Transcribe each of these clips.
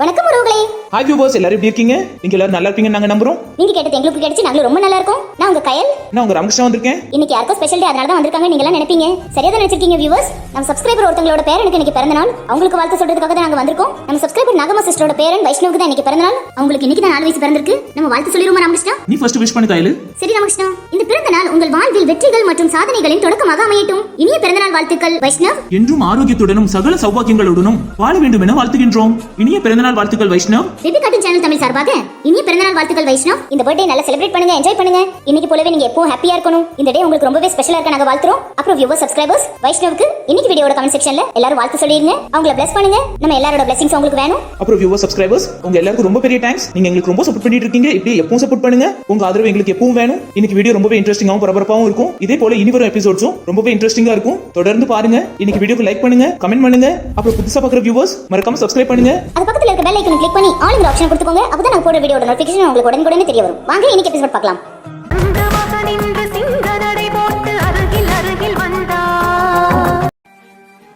வணக்கம் உறவுகளே. Hi viewers எல்லாரும் எப்படி இருக்கீங்க? நீங்க எல்லாரும் நல்லா இருப்பீங்கன்னு நாங்க நம்புறோம். நீங்க கேட்டது எங்களுக்கு கிடைச்சு நாங்களும் ரொம்ப நல்லா இருக்கோம். நான் உங்க கயல். நான் உங்க ராமகிருஷ்ணா வந்திருக்கேன். இன்னைக்கு யாருக்கோ ஸ்பெஷல் டே அதனால தான் வந்திருக்காங்க நீங்க எல்லாம் நினைப்பீங்க. சரியா தான் நினைச்சிருக்கீங்க வியூவர்ஸ் நம்ம சப்ஸ்கிரைபர் ஒருத்தங்களோட பேரனுக்கு இன்னைக்கு பிறந்த நாள் அவங்களுக்கு வாழ்த்து சொல்றதுக்காக தான் நாங்க வந்திருக்கோம். நம்ம சப்ஸ்கிரைபர் நாகமா சிஸ்டரோட பேரன் வைஷ்ணவுக்கு தான் இன்னைக்கு பிறந்த நாள் அவங்களுக்கு இன்னைக்கு தான் நாலு வயசு பிறந்திருக்கு. நம்ம வாழ்த்து சொல்லிருமா ராமகிருஷ்ணா? நீ ஃபர்ஸ்ட் விஷ் பண்ணு கையில. சரி ராமகிருஷ்ணா. இந்த பிறந்த நாள் உங்கள் வாழ்வில் வெற்றிகள் மற்றும் சாதனைகளின் தொடக்கமாக அமையட்டும். இனிய பிறந்த நாள் வாழ்த்துக்கள் வைஷ்ணவ். என்றும் ஆரோக்கியத்துடனும் சகல சௌபாக்கியங்களுடனும் வாழ வேண்டும் என வாழ்த்துகின்றோம். இனிய பிறந்தநாள் வாழ்த்துக்கள் Vaishnav. Baby cartoon channel Tamil சார்பாக இனிய பிறந்தநாள் வாழ்த்துக்கள் வைஷ்ணவ். இந்த பர்த்டே நல்லா செலிப்ரேட் பண்ணுங்க என்ஜாய் பண்ணுங்க. இன்னைக்கு போலவே நீங்க எப்பவும் ஹாப்பியா இருக்கணும். இந்த டே உங்களுக்கு ரொம்பவே ஸ்பெஷலா இருக்க நாங்க வாழ்த்துறோம். அப்புறம் வியூவர் சப்ஸ்கிரைபர்ஸ் வைஷ்ணவுக்கு இன்னைக்கு வீடியோட கமெண்ட் செக்ஷன்ல எல்லாரும் வாழ்த்து சொல்லிருங்க அவங்கள பிளஸ் பண்ணுங்க. நம்ம எல்லாரோட பிளஸிங்ஸ் உங்களுக்கு வேணும். அப்புறம் வியூவர் சப்ஸ்கிரைபர்ஸ் உங்க எல்லாருக்கும் ரொம்ப பெரிய தேங்க்ஸ் நீங்க எங்களுக்கு ரொம்ப சப்போர்ட் பண்ணிட்டு இருக்கீங்க. இப்படி எப்பவும் சப்போர்ட் பண்ணுங்க. உங்க ஆதரவு எங்களுக்கு எப்பவும் வேணும். இன்னைக்கு வீடியோ ரொம்பவே இன்ட்ரெஸ்டிங்காவும் பரபரப்பாவும் இருக்கும். இதே போல இனி வரும் எபிசோட்ஸும் ரொம்பவே இன்ட்ரெஸ்டிங்கா இருக்கும். தொடர்ந்து பாருங்க. இன்னைக்கு வீடியோக்கு லைக் பண்ணுங்க கமெண்ட் பண்ணுங்க. அப்புறம் புதுசா பாக்குற வியூவர்ஸ் மறக்காம சப்ஸ்கிரைப் பண்ணுங்க. அது பக்கத்துல இருக்க பெல் ஐக்கன் கிளிக் பண்ணி ஆளுங்கிற ஆப்ஷன் கொடுத்துக்கோங்க. அப்பதான் நான் போடுற வீடியோட நோட்டிஃபிகேஷன் உங்களுக்கு உடனுக்குடனே தெரிய வரும். வாங்க இன்னைக்கு எபிசோட் பார்க்கலாம்.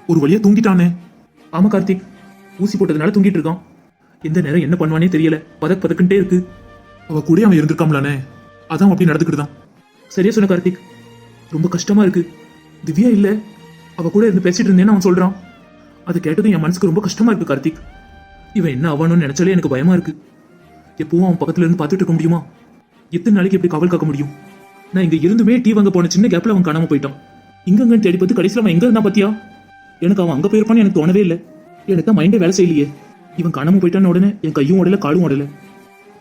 ஒரு வழியா தூங்கிட்டானே. ஆமா கார்த்திக். ஊசி போட்டதுனால தூங்கிட்டு இருக்கான். எந்த நேரம் என்ன பண்ணுவானே தெரியல. பதக் பதக்குன்ட்டே இருக்கு. அவ கூட அவன் இருந்திருக்காம்லானே. அதான் அப்படி நடந்துக்கிட்டுதான். சரியா சொன்ன கார்த்திக். ரொம்ப கஷ்டமா இருக்கு. திவ்யா இல்ல. அவ கூட இருந்து பேசிட்டு இருந்தேன்னு அவன் சொல்றான். அது கேட்டதும் என் மனசுக்கு ரொம்ப கஷ்டமா இருக்கு கார்த்திக். இவன் என்ன ஆவானோன்னு நினைச்சாலே எனக்கு பயமா இருக்கு. எப்பவும் அவன் பக்கத்துல இருந்து பார்த்துட்டு இருக்க முடியுமா? எத்தனை நாளைக்கு எப்படி காவல் காக்க முடியும்? நான் இங்க இருந்துமே டீ வாங்க போன சின்ன கேப்ல அவன் காணாம போயிட்டான். இங்கங்கன்னு தேடி பார்த்து கடைசியில் அவன் எங்க இருந்தா பாத்தியா? எனக்கு அவன் அங்க போயிருப்பான்னு எனக்கு தோணவே இல்லை. எனக்கு தான் மைண்டே வேலை செய்யலையே. இவன் காணாம போயிட்டான்னு உடனே என் கையும் உடல காலும் உடல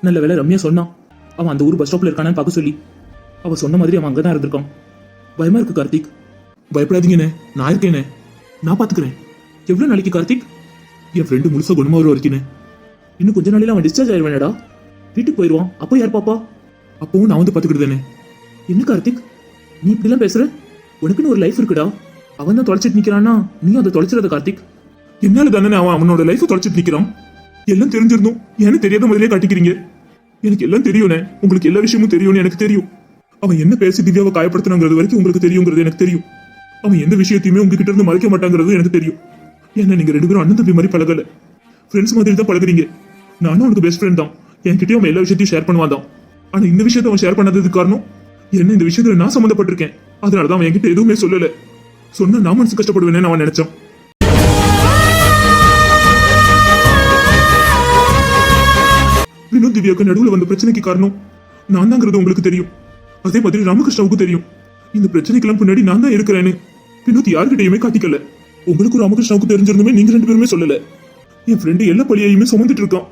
நல்ல வேலை ரம்யா சொன்னான். அவன் அந்த ஊர் பஸ் ஸ்டாப்ல இருக்கானான்னு பார்க்க சொல்லி. அவன் சொன்ன மாதிரி அவன் அங்கதான் இருந்திருக்கான். பயமா இருக்கு கார்த்திக். பயப்படாதீங்கண்ணே நான் இருக்கேனே நான் பாத்துக்கிறேன். எவ்வளவு நாளைக்கு கார்த்திக்? என் ஃப்ரெண்டு முழுசா குணமா வர வரைக்கும் இன்னும் கொஞ்ச நாளையில அவன் டிஸ்சார்ஜ் ஆயிடுவானடா வீட்டுக்கு போயிடுவான் அப்போ யார் பாப்பா? அப்பவும் நான் வந்து பாத்துக்கிட்டுதானே என்ன கார்த்திக் நீ இப்படிலாம் பேசுற? உனக்குன்னு ஒரு லைஃப் இருக்குடா. அவன் தான் தொலைச்சிட்டு நிக்கிறான்னா நீ அதை தொலைச்சிடாத கார்த்திக். என்னால தானே அவன் அவனோட லைஃப் தொலைச்சிட்டு நிக்கிறான் எல்லாம் தெரிஞ்சிருந்தும். எனக்கு தெரியாத முதலே காட்டிக்கிறீங்க. எனக்கு எல்லாம் தெரியும்னே. உங்களுக்கு எல்லா விஷயமும் தெரியும்னு எனக்கு தெரியும். அவன் என்ன பேசி திவ்யாவை காயப்படுத்தினாங்கிறது வரைக்கும் உங்களுக்கு தெரியுங்கிறது எனக்கு தெரியும். அவன் எந்த விஷயத்தையுமே உங்ககிட்ட இருந்து மறைக்க மாட்டாங்கிறது எனக்கு தெரியும். ஏன்னா நீங்க ரெண்டு பேரும் அண்ணன் தம்பி மாதிரி பழகல. ஃப்ரெண்ட்ஸ் மாதிரி தான் பழகுறீங்க. நானும் அவனுக்கு பெஸ்ட் ஃப்ரெண்ட் தான். என்கிட்டயும் அவன் எல்லா விஷயத்தையும் ஷேர் பண்ணுவான் தான் ஆனா இந்த விஷயத்தை அவன் ஷேர் பண்ணதுக்கு காரணம் என்ன இந்த விஷயத்துல நான் சம்மந்தப்பட்டிருக்கேன். அதனால தான் அவன் என்கிட்ட எதுவுமே சொல்லல. சொன்னா நான் மனசு கஷ்டப்படுவேன்னு அவன் நினைச்சான். வினோத் திவ்யாவுக்கு நடுவுல வந்த பிரச்சனைக்கு காரணம் நான் தாங்கிறது உங்களுக்கு தெரியும். அதே மாதிரி ராமகிருஷ்ணாவுக்கு தெரியும். இந்த பிரச்சனைக்கெல்லாம் பின்னாடி நான் தான் இருக்கிறேன்னு. வினோத் யாருக்கிட்டையுமே காட்டிக்கல. உங்களுக்கு ராமகிருஷ்ணாவுக்கு தெரிஞ்சிருந்துமே நீங்க ரெண்டு பேருமே சொல்லல. என் ஃப்ரெண்டு எல்லா பழியையுமே சுமந்துட்டு இருக்கான்.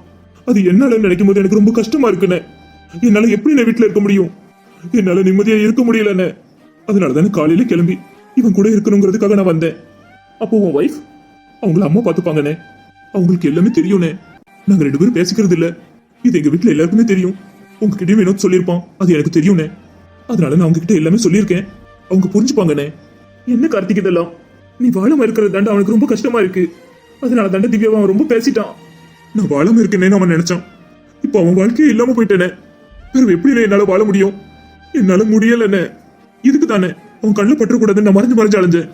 அது என்னால நினைக்கும் போது எனக்கு ரொம்ப கஷ்டமா இருக்குண்ணே. என்னால எப்படி நான் வீட்டுல இருக்க முடியும்? என்னால நிம்மதியா இருக்க முடியலண்ணே. அதனால தானே காலையில கிளம்பி இவன் கூட இருக்கணுங்கிறதுக்காக நான் வந்தேன். அப்போ உன் ஒய்ஃப் அவங்கள அம்மா பார்த்துப்பாங்கண்ணே. அவங்களுக்கு எல்லாமே தெரியும்ண்ணே. நாங்க ரெண்டு பேரும் பேசிக்கிறது இல்ல. இது எங்க வீட்டுல எல்லாருக்குமே தெரியும். உங்ககிட்டயும் வினோத் சொல்லியிருப்பான். அது எனக்கு தெரியும்ண்ணே. அதனால நான் உங்ககிட்ட எல்லாமே சொல்லியிருக்கேன். அவங்க புரிஞ்சுப்பாங்கண்ணே. என்ன கார்த்திக் இதெல்லாம்? நீ வாழாம இருக்கிறது தாண்டா அவனுக்கு ரொம்ப கஷ்டமா இருக்கு. அதனால தாண்டா திவ்யாவை அவன் ரொம்ப பேசிட்டான். நான் வாழாம இருக்கேனேன்னு அவன் நினைச்சான். இப்போ அவன் வாழ்க்கையே இல்லாம போயிட்டேனே. வேற எப்படி என்னால வாழ முடியும்? என்னால முடியலண்ணே இதுக்கு தானே அவன் கண்ணில் பற்றக்கூடாதுன்னு நான் மறைஞ்சு மறைஞ்சு அலைஞ்சேன்.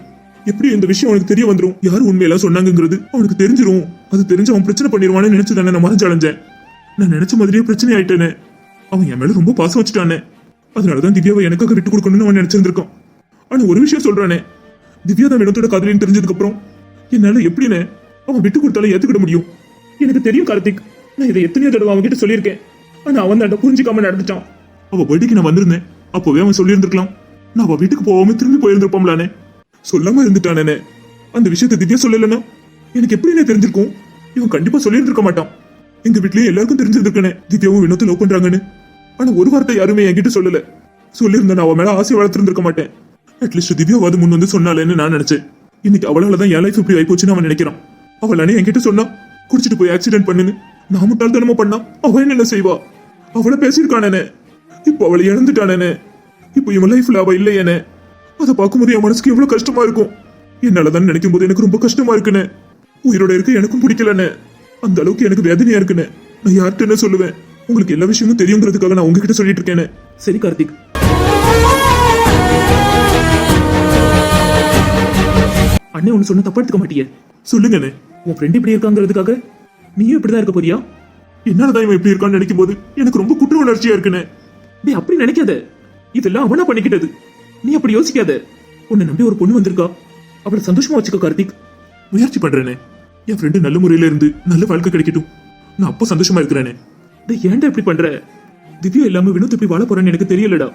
எப்படி இந்த விஷயம் அவனுக்கு தெரிய வந்துடும் யார் உண்மையெல்லாம் சொன்னாங்கங்கிறது அவனுக்கு தெரிஞ்சிரும். அது தெரிஞ்சு அவன் பிரச்சனை பண்ணிடுவான்னு நினைச்சு தானே நான் மறைஞ்சு அலைஞ்சேன். நான் நினைச்ச மாதிரியே பிரச்சனை ஆயிட்டேனே. அவன் என் மேல ரொம்ப பாசம் வச்சுட்டானே. அதனாலதான் திவ்யாவை எனக்காக விட்டு கொடுக்கணும்னு அவன் நினைச்சிருந்திருக்கான். ஆனா ஒரு விஷயம் சொல்றானே. திவ்யா தான் வினோத்தோட காதலின்னு தெரிஞ்சதுக்கு அப்புறம் என்னால எப்படின்னு அவன் விட்டு கொடுத்தாலும் ஏத்துக்கிட முடியும். எனக்கு தெரியும் கார்த்திக் நான் இதை எத்தனையோ தடவை அவன் கிட்ட சொல்லியிருக்கேன். ஆனா அவன் தான் புரிஞ்சுக்காம நடந்துட்டான். அவ பர்த்டேக்கு நான் வந்திருந்தேன். அப்போவே அவன் சொல்லியிருந்திருக்கலாம். நான் அவ வீட்டுக்கு போகாம திரும்பி போயிருந்திருப்போம்லானே. சொல்லாம இருந்துட்டானே அந்த விஷயத்தை திவ்யா சொல்லலன்னா எனக்கு எப்படினே தெரிஞ்சிருக்கும். இவன் கண்டிப்பா சொல்லியிருந்திருக்க மாட்டான். எங்க வீட்லயே எல்லாருக்கும் தெரிஞ்சிருந்திருக்கனே திவ்யாவும் வினோத்தை லவ் பண்றாங்கன்னு. ஆனா ஒரு வார்த்தை யாருமே என்கிட்ட சொல்லல. சொல்லியிருந்தேன் நான் அவன் மேல ஆசை வளர்த்திருந்திருக்க மாட்டேன். அட்லீஸ்ட் திவ்யாவது முன் வந்து சொன்னாலேன்னு நான் நினைச்சேன். இன்னைக்கு அவளால தான் என் லைஃப் இப்படி ஆயிப்போச்சுன்னு அவன் நினைக்கிறான். அவள் அண்ணே என்கிட்ட சொன்னா குடிச்சிட்டு போய் ஆக்சிடென்ட் பண்ணுன்னு. நான் முட்டாள்தனமா பண்ணா அவன் என்ன செய்வா? அவளை பேசியிருக்கானே இப்போ அவளை இழந்துட்டானே இப்போ இவன் லைஃப்ல அவ இல்லையேனே. அதை பார்க்கும்போது என் மனசுக்கு எவ்வளவு கஷ்டமா இருக்கும். என்னாலதான் நினைக்கும் போது எனக்கு ரொம்ப கஷ்டமா இருக்குனே. உயிரோட இருக்க எனக்கும் பிடிக்கலண்ணே அந்த அளவுக்கு எனக்கு வேதனையா இருக்குனே. நான் யார்கிட்ட என்ன சொல்லுவேன். உங்களுக்கு எல்லா விஷயமும் தெரியுங்கிறதுக்காக நான் உங்ககிட்ட சொல்லிட்டு இருக்கேனே. சரி கார்த்திக். அண்ணே ஒன்னு சொன்ன தப்பா எடுத்துக்க மாட்டியே. சொல்லுங்கண்ணே உன் ஃப்ரெண்ட் இப்படி இருக்காங்கிறதுக்காக நீயும் இப்படிதான் இருக்க போறியா? என்னாலதான் இவன் இப்படி இருக்கான்னு நினைக்கும் போது எனக்கு ரொம்ப குற்ற உணர்ச்சியா இருக்குன்னு டேய் அப்படி நினைக்காத. இதெல்லாம் அவனா பண்ணிக்கிட்டது. நீ அப்படி யோசிக்காத. உன்னை நம்பி ஒரு பொண்ணு வந்திருக்கா. அவளை சந்தோஷமா வச்சுக்க கார்த்திக். முயற்சி பண்றேனே. என் ஃப்ரெண்டு நல்ல முறையில இருந்து நல்ல வாழ்க்கை கிடைக்கட்டும். நான் அப்போ சந்தோஷமா இருக்கிறேனே. டேய் ஏன்டா இப்படி பண்ற? திவ்யா இல்லாம வினோத் எப்படி வாழ போறான்னு எனக்கு தெரியலடா.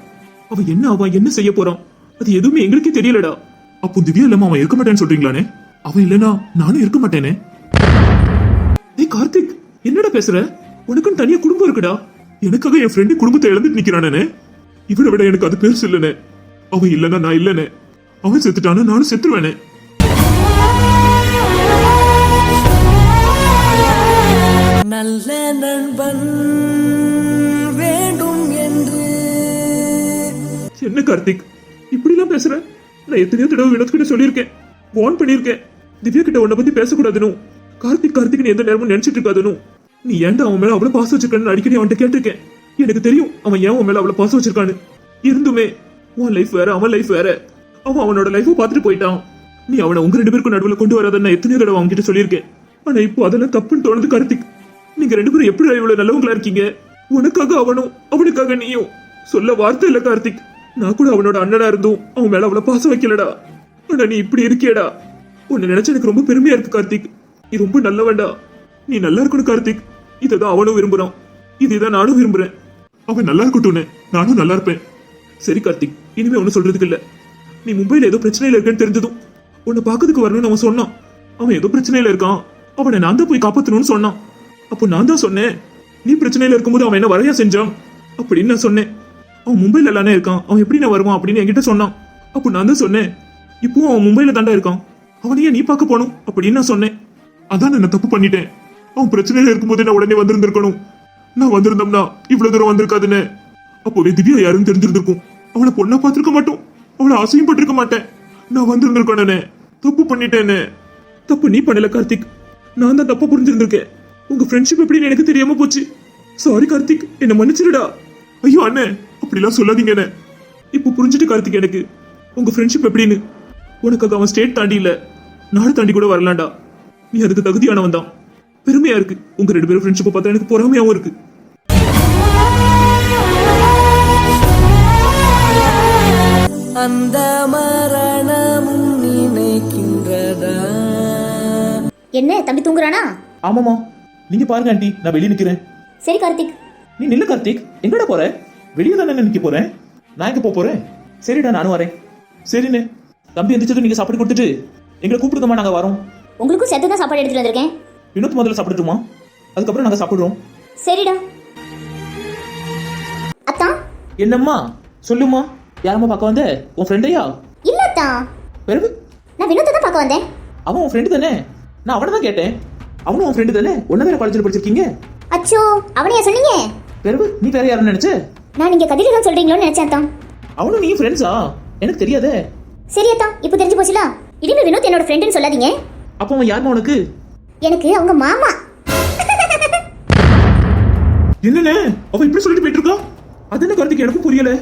அவ என்ன ஆவா என்ன செய்ய போறான் அது எதுவுமே எங்களுக்கே தெரியலடா. அப்போ திவ்யா இல்லாம அவன் இருக்க மாட்டேன்னு சொல்றீங்களானே? அவன் இல்லனா நானும் இருக்க மாட்டேனே? ஏய் கார்த்திக் என்னடா பேசுற? உனக்குன்னு தனியா குடும்பம் இருக்குடா. எனக்காக என் ஃப்ரெண்டு குடும்பத்தை இழந்துட்டு நிக்கிறானே இவனை விட எனக்கு அது பெருசு இல்லனே. அவன் இல்லனா நான் இல்லனே. அவன் செத்துட்டானா நானும் செத்துருவேனே. நல்ல நண்பன் வேண்டும் என்று. என்ன கார்த்திக் இப்படிலாம் பேசுற? நான் எத்தனையோ தடவை வினோத்கிட்ட சொல்லியிருக்கேன். வார்ன் பண்ணியிருக்கேன். திவ்யா கிட்ட உன்னை பத்தி பேசக்கூடாதுன்னு. கார்த்திக் கார்த்திக் எந்த நேரமும் நினைச்சிட்டு இருக்காதுன்னு. நீ ஏன்டா அவன் மேல அவ்வளவு பாசம் வச்சிருக்கான்னு அடிக்கடி அவன்கிட்ட கேட்டிருக்கேன். எனக்கு தெரியும் அவன் ஏன் உன் மேல அவ்வளவு பாசம் வச்சிருக்கான்னு. இருந்துமே உன் லைஃப் வேற அவன் லைஃப் வேற. அவன் அவனோட லைஃபை பார்த்துட்டு போயிட்டான். நீ அவனை உங்க ரெண்டு பேருக்கும் நடுவில் கொண்டு வராதன்னு நான் எத்தனையோ தடவை அவன்கிட்ட சொல்லியிருக்கேன். ஆனா இப்போ அதெல்லாம் தப்புன்னு தோணுது கார்த்திக். நீங்க ரெண்டு பேரும் எப்படி இவ்வளவு நல்லவங்களா இருக்கீங்க? உனக்காக அவனும் அவனுக்காக நீயும். சொல்ல வார்த்தை இல்ல கார்த்திக். நான் கூட அவனோட அண்ணனா இருந்தும் அவன் மேல அவ்வளவு பாசம் வைக்கலடா. ஆனா நீ இப்படி இருக்கியடா. உன்னை நினைச்சு எனக்கு ரொம்ப பெருமையா இருக்கு கார்த்திக். நீ ரொம்ப நல்லவன்டா. நீ நல்லா இருக்கணும் கார்த்திக். இதுதான் அவனும் விரும்புறான். இதுதான் நானும் விரும்புறேன். அவன் நல்லா இருக்கட்டும்னு நானும் நல்லா இருப்பேன். சரி கார்த்திக். இனிமே ஒன்னும் சொல்றதுக்கு இல்ல. நீ மும்பையில ஏதோ பிரச்சனையில இருக்கேன்னு தெரிஞ்சதும் உன்னை பார்க்கறதுக்கு வரணும்னு அவன் சொன்னான். அவன் ஏதோ பிரச்சனையில இருக்கான். அவனை நான் தான் போய் காப்பாத்தணும்னு சொன்னான். அப்போ நான் தான் சொன்னேன். நீ பிரச்சனையில இருக்கும்போது அவன் என்ன வரையா செஞ்சான்? அப்படின்னு நான் சொன்னேன். அவன் மும்பையில் எல்லானே இருக்கான். அவன் எப்படி நான் வருவான் அப்படின்னு என்கிட்ட சொன்னான். அப்போ நான் தான் சொன்னேன். இப்போவும் அவன் மும்பையில் தாண்டா இருக்கான். அவனையே நீ பார்க்க போகணும் அப்படின்னு நான் சொன்னேன். அதான் நான் தப்பு பண்ணிட்டேன். அவன் பிரச்சனையில இருக்கும்போது நான் உடனே வந்திருந்திருக்கணும். நான் வந்திருந்தோம்னா இவ்வளவு தூரம் வந்திருக்காதுன்னு. அப்போவே திவ்யா யாருன்னு தெரிஞ்சிருந்திருக்கும். அவளை பொண்ணை பார்த்துருக்க மாட்டோம். அவளை ஆசையும் பட்டிருக்க மாட்டேன். நான் வந்திருந்திருக்கேனே தப்பு பண்ணிட்டேன்னு. தப்பு நீ பண்ணல கார்த்திக். நான் தான் தப்பு புரிஞ்சிருந்திருக்கேன். உங்க ஃப்ரெண்ட்ஷிப் எப்படின்னு எனக்கு தெரியாம போச்சு. சாரி கார்த்திக். என்ன மன்னிச்சிருடா. ஐயோ அண்ணே. அப்படிலாம் சொல்லாதீங்க அண்ணே இப்போ புரிஞ்சுட்டு கார்த்திக் எனக்கு உங்க ஃப்ரெண்ட்ஷிப் எப்படின்னு? உனக்காக அவன் ஸ்டேட் தாண்டி இல்ல. நாடு தாண்டி கூட வரலாம்டா. நீ அதுக்கு தகுதியானவன் தான். பெருமையா இருக்கு. உங்க ரெண்டு பேரும் ஃப்ரெண்ட்ஷிப்பை பார்த்தா எனக்கு பொறாமையாவும் இருக்கு. அந்த மரணமும் நினைக்கின்றதா? என்ன தம்பி தூங்குறானா? ஆமாமா நீங்க பாருங்க ஆண்டி. நான் வெளியே நிக்கிறேன். சரி கார்த்திக். நீ நில்லு கார்த்திக். எங்கடா போற? வெளியே தானே நிக்க போறேன்? நான் எங்க போக போறேன்? சரிடா நானும் வரேன். சரிண்ணே. தம்பி எந்திரிச்சதும் நீங்க சாப்பாடு கொடுத்துட்டு எங்களை கூப்பிடுங்கம்மா நாங்க வரோம். உங்களுக்கும் சேர்த்து தான் சாப்பாடு எடுத்துட்டு வந்திருக்கேன். வினோத் முதல்ல சாப்பிட்டுட்டுமா அதுக்கப்புறம் நாங்க சாப்பிடுறோம். சரிடா. அத்தா? என்னம்மா? சொல்லுமா யாரம்மா பார்க்க வந்த? உன் ஃப்ரெண்டையா இல்ல அத்தா. பிறகு? நான் வினோத்தை தான் பார்க்க வந்தேன். அவன் உன் ஃப்ரெண்டு தானே? நான் அவனை தான் கேட்டேன். அவனும் உன் ஃப்ரெண்டு தானே? ஒன்னா வேற காலேஜில் படிச்சிருக்கீங்க? அச்சோ அவனையா சொன்னீங்க? பிறகு நீ வேற யாருன்னு நினைச்ச? நான் நீங்க கதிரி தான் சொல்றீங்களோன்னு நினைச்சேன் அவனும் நீ ஃப்ரெண்ட்ஸா எனக்கு தெரியாதே. சரி அத்தா இப்போ தெரிஞ்சு போச்சுல? இனிமே வினோத் என்னோட ஃப்ரெண்டுன்னு சொல்லாதீங்க. அப்போ அவன் யாருமா உனக்கு? எனக்கு அவங்க மாமா. என்னண்ணே? அவன் இப்படி சொல்லிட்டு போயிட்டு இருக்கா அது என்ன கார்த்திக் எனக்கும் புரியல.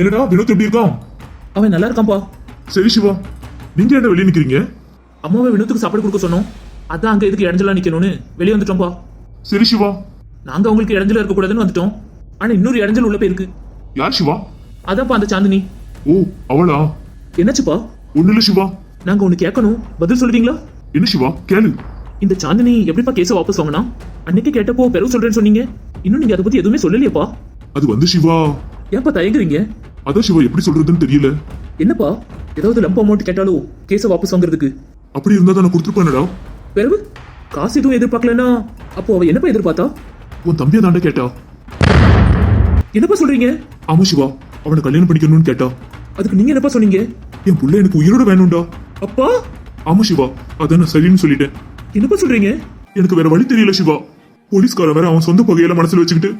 என்னடா வினோத் எப்படி இருக்கான்? அவன் நல்லா இருக்கான்ப்பா. சரி சிவா. நீங்க என்ன வெளியே நிக்கிறீங்க? அம்மாவை வினோத்துக்கு சாப்பாடு கொடுக்க சொன்னோம். அதான் அங்க எதுக்கு இடைஞ்சலா நிக்கணும்னு. வெளியே வந்துட்டோம்ப்பா. சரி சிவா. நாங்க உங்களுக்கு இடைஞ்சல இருக்க கூடாதுன்னு வந்துட்டோம். ஆனா இன்னொரு இடைஞ்சல் உள்ள போயிருக்கு. யார் சிவா? அதான்ப்பா அந்த சாந்தினி. ஓ அவளா? என்னாச்சுப்பா ஒண்ணு இல்ல சிவா. நாங்க ஒண்ணு கேட்கணும். பதில் சொல்லுவீங்களா? என்ன சிவா? கேளு. இந்த சாந்தினி எப்படிப்பா கேஸ வாபஸ் வாங்கினா? அன்னைக்கு கேட்டப்போ பெரும் சொல்றேன்னு சொன்னீங்க. இன்னும் நீங்க அதை பத்தி எதுவுமே சொல்லலையேப்பா. அது வந்து சிவா. ஏன்ப்பா தயங்குறீங்க? அதான் சிவா எப்படி சொல்றதுன்னு தெரியல. என்னப்பா? ஏதாவது லம்ப அமௌண்ட் கேட்டாலும் கேஸ வாபஸ் வாங்குறதுக்கு. அப்படி இருந்தா தான் நான் கொடுத்துருப்பேனடா. பிறகு? காசு எதுவும் எதிர்பார்க்கலன்னா அப்போ அவ என்னப்பா எதிர்பார்த்தா? உன் தம்பியை தாண்டா கேட்டா. என்னப்பா சொல்றீங்க? ஆமா சிவா அவனை கல்யாணம் பண்ணிக்கணும்னு கேட்டா. அதுக்கு நீங்க என்னப்பா சொன்னீங்க? என் புள்ள எனக்கு உயிரோட வேணும்டா. அப்பா? ஆமா சிவா அதான் நான் சரின்னு சொல்லிட்டேன். என்னப்பா சொல்றீங்க? எனக்கு வேற வழி தெரியல சிவா. போலீஸ்காரன் வேற அவன் சொந்த பகையில மனசுல வச்சுக்கிட்டு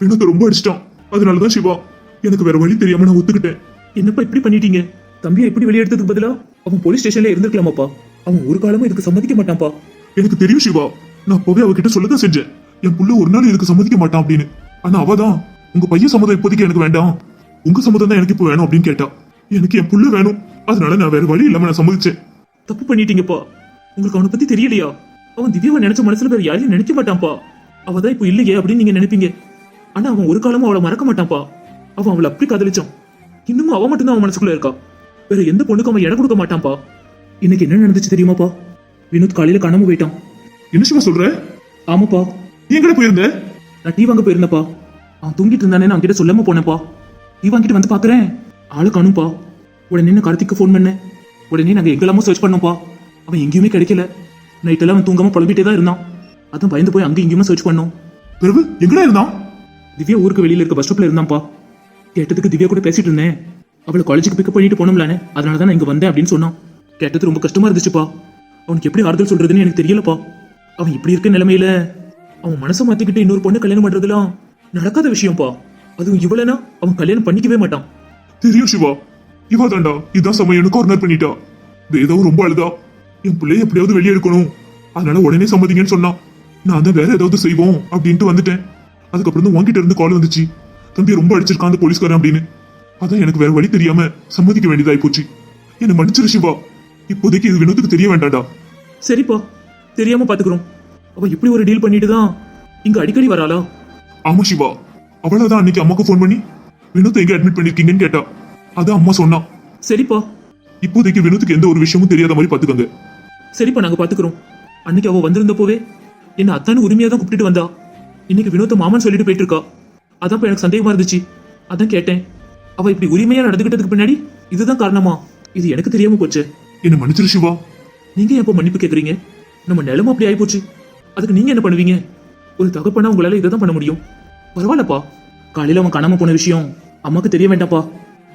வினோத்தை ரொம்ப அடிச்சிட்டான். அதனாலதான் சிவா எனக்கு வேற வழி தெரியாம நான் ஒத்துக்கிட்டேன். என்னப்பா இப்படி பண்ணிட்டீங்க? தம்பியை இப்படி வெளியே எடுத்ததுக்கு பதிலா? அவன் போலீஸ் ஸ்டேஷன்ல இருந்திருக்கலாமாப்பா? அவன் ஒரு காலமும் இதுக்கு சம்மதிக்க மாட்டான்ப்பா. எனக்கு தெரியும் சிவா நான் அப்பவே அவகிட்ட சொல்லதான் செஞ்சேன். என் புள்ள ஒரு நாள் இதுக்கு சம்மதிக்க மாட்டான் அப்படின்னு. ஆனா அவதான் உங்க பையன் சம்மதம் இப்போதைக்கு எனக்கு வேண்டாம். உங்க சம்மதம் தான் எனக்கு இப்போ வேணும் அப்படின்னு கேட்டா எனக்கு என் புள்ள வேணும். அதனால நான் வேற வழி இல்லாம நான் சம்மதிச்சேன். தப்பு பண்ணிட்டீங்கப்பா. உங்களுக்கு அவனை பத்தி தெரியலையா? அவன் திவ்யாவை நினைச்ச மனசுல வேற யாரையும் நினைக்க மாட்டான்ப்பா. அவ தான் இப்போ இல்லையே அப்படின்னு நீங்க நினைப்பீங்க. ஆனா அவன் ஒரு காலமும் அவளை மறக்க மாட்டான்ப்பா. அவன் அவளை அப்படி காதலிச்சான். இன்னமும் அவ மட்டும்தான் அவன் மனசுக்குள்ள இருக்கா? வேற எந்த பொண்ணுக்கும் அவன் இடம் கொடுக்க மாட்டான்ப்பா. இன்னைக்கு என்ன நடந்துச்சு தெரியுமாப்பா? வினோத் காலையில காணாம போயிட்டான். என்ன சொல்ற? ஆமாப்பா. எங்கடா போயிருந்த? நான் டீ வாங்க போயிருந்தப்பா அவன் தூங்கிட்டு இருந்தானே நான் கிட்ட சொல்லாம போனேன்ப்பா. டீ வாங்கிட்டு வந்து பாக்குறேன். ஆளு காணும்பா. உடனே கார்த்திக்கு ஃபோன் பண்ணேன். உடனே நாங்க எங்கெல்லாமோ சர்ச் பண்ணோம்ப்பா. அவன் எங்கேயுமே கிடைக்கல. நைட்டெல்லாம் அவன் தூங்காம புலம்பிட்டே தான் இருந்தான். அதான் பயந்து போய் அங்கேயும் இங்கேயுமே சர்ச் பண்ணோம். பிறகு எங்கடா இருந்தான்? திவ்யா ஊருக்கு வெளியில இருக்க பஸ் ஸ்டாப்ல இருந்தான்ப்பா. கேட்டதுக்கு திவ்யா கூட பேசிட்டு இருந்தேன். அவளை காலேஜுக்கு பிக்கப் பண்ணிட்டு போனோம்லானே. அதனால தான் நான் இங்க வந்தேன் அப்படின்னு சொன்னான். கேட்டது ரொம்ப கஷ்டமா இருந்துச்சுப்பா. அவனுக்கு எப்படி ஆறுதல் சொல்றதுன்னு எனக்கு தெரியலப்பா. அவன் இப்படி இருக்க நிலைமையில அவன் மனசை மாத்திக்கிட்டு இன்னொரு பொண்ணு கல்யாணம் பண்றதுலாம் நடக்காத விஷயம்ப்பா அதுவும் இவ்வளனா அவன் கல்யாணம் பண்ணிக்கவே மாட்டான். தெரியும் சிவா. இவா தாண்டா. இதான் சமயம்னு கார்னர் பண்ணிட்டா. வேதவும் ரொம்ப அழுதா. என் பிள்ளைய எப்படியாவது வெளியே எடுக்கணும். அதனால உடனே சம்மதிங்கன்னு சொன்னான் நான் தான் வேற ஏதாவது செய்வோம் அப்படின்ட்டு வந்துட்டேன். அதுக்கப்புறம் தான் உன்கிட்ட இருந்து கால் வந்துச்சு. தம்பி ரொம்ப அடிச்சிருக்கான் அந்த போலீஸ்காரன் அப்படின்னு. அதான் எனக்கு வேற வழி தெரியாம சம்மதிக்க வேண்டியதாயி போச்சு. என்னை மன்னிச்சிரு சிவா. இப்போதைக்கு இது வினோத்துக்கு தெரிய வேண்டாம்டா. சரிப்பா. தெரியாம பாத்துக்கிறோம். அவ இப்படி ஒரு டீல் பண்ணிட்டு தான் இங்க அடிக்கடி வராளா? ஆமா சிவா. அவளதான் அன்னைக்கு அம்மாக்கு ஃபோன் பண்ணி வினோத் எங்க அட்மிட் பண்ணிருக்கீங்கன்னு கேட்டா. அதான் அம்மா சொன்னா. சரிப்பா. இப்போதைக்கு வினோத்துக்கு எந்த ஒரு விஷயமும் தெரியாத மாதிரி பாத்துக்கோங்க சரிப்பா நாங்க பாத்துக்கிறோம் அன்னைக்கு அவ வந்திருந்தப்போவே என்ன அத்தானு உரிமையா தான் கூப்பிட்டுட்டு வந்தா. இன்னைக்கு வினோத்த மாமன் சொல்லிட்டு போயிட்டு இருக்கா அதான் எனக்கு சந்தேகமா இருந்துச்சு. அதான் கேட்டேன். அவ இப்படி உரிமையா நடந்துகிட்டதுக்கு பின்னாடி இதுதான் காரணமா? இது எனக்கு தெரியாம போச்சு. என்ன மன்னிச்சிரு சிவா. நீங்க எப்ப மன்னிப்பு கேக்குறீங்க? நம்ம நிலைமை அப்படி ஆயி போச்சு அதுக்கு நீங்க என்ன பண்ணுவீங்க? ஒரு தகப்பனா உங்களால இதை தான் பண்ண முடியும். பரவாயில்லப்பா. காலையில அவன் காணாம போன விஷயம் அம்மாக்கு தெரிய வேண்டாம்ப்பா.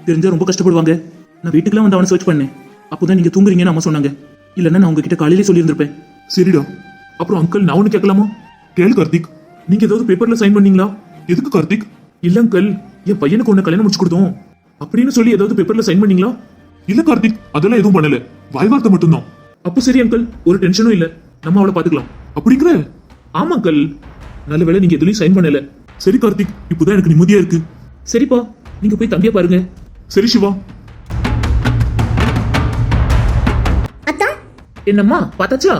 தெரிஞ்சா ரொம்ப கஷ்டப்படுவாங்க. நான் வீட்டுக்குலாம் வந்து அவனை சர்ச் பண்ணேன். அப்போதான் நீங்க தூங்குறீங்கன்னு அம்மா சொன்னாங்க. இல்லைன்னா நான் உங்ககிட்ட காலையிலே சொல்லியிருந்திருப்பேன். சரிடா. அப்புறம் அங்கிள் நான் ஒன்று கேட்கலாமா? கேள் கார்த்திக். நீங்க ஏதாவது பேப்பர்ல சைன் பண்ணீங்களா? எதுக்கு கார்த்திக்? இல்ல அங்கிள் என் பையனுக்கு ஒன்று கல்யாணம் முடிச்சு கொடுத்தோம். அப்படின்னு சொல்லி ஏதாவது பேப்பர்ல சைன் பண்ணீங்களா? இல்ல கார்த்திக் அதெல்லாம் எதுவும் பண்ணல. வாய் வார்த்தை மட்டும்தான். அப்போ சரி அங்கிள் ஒரு டென்ஷனும் இல்ல. நம்ம அவளை பாத்துக்கலாம் அப்படிங்கிற ஆமா அங்கிள் நல்ல வேளை நீங்க எதுலயும் சைன் பண்ணல. சரி கார்த்திக் இப்போதான் எனக்கு நிம்மதியா இருக்கு. சரிப்பா நீங்க போய் தம்பியை பாருங்க. சரி சிவா. அத்தா? என்னம்மா பார்த்தாச்சா?